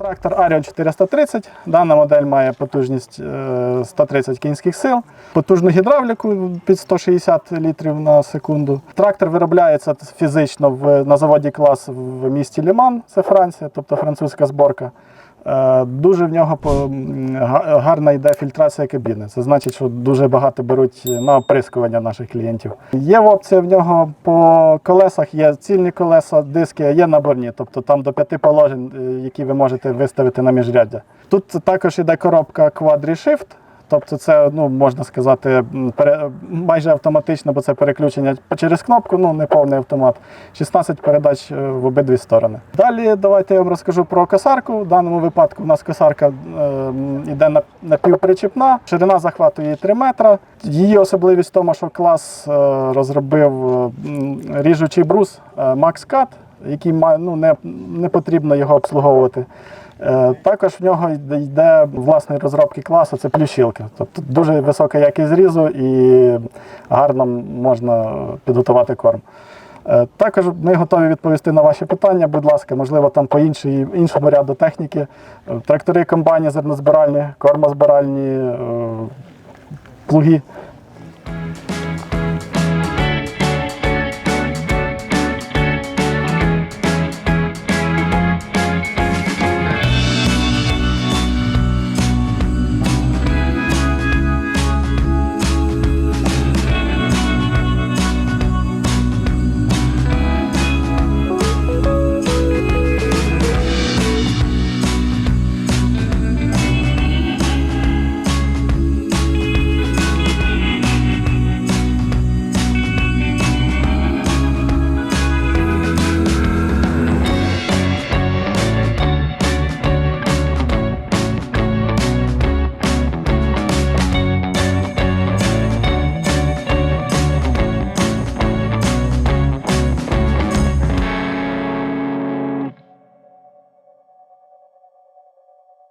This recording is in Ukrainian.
трактор Arion 430. Дана модель має потужність е, 130 кінських сил, потужну гідравліку під 160 літрів на секунду. Трактор виробляється фізично в, на заводі клас в місті Ліман, це Франція, тобто французька зборка. Е, Дуже в нього гарна йде фільтрація кабіни. Це значить, що дуже багато беруть на оприскування наших клієнтів. Є опція в нього по колесах, є цільні колеса, диски, є наборні, тобто там до п'яти положень, е, які ви можете виставити на міжряддя. Тут також іде коробка Quadri-Shift. Тобто це, ну, можна сказати, пере, майже автоматично, бо це переключення через кнопку, ну не повний автомат. 16 передач е, в обидві сторони. Далі давайте я вам розкажу про косарку. В даному випадку у нас косарка е, йде на, напівпричіпна, ширина захвату її 3 метра. Її особливість в тому, що клас е, розробив е, ріжучий брус е, Max Cut, який має, ну, не, не потрібно його обслуговувати. Е, Також в нього йде- власної розробки класу, це плющилка. Тобто дуже висока якість зрізу і гарно можна підготувати корм. Е, Також ми готові відповісти на ваші питання. Будь ласка, можливо, там по іншій, іншому ряду техніки. Е, Трактори, комбайні, зернозбиральні, кормозбиральні, плуги.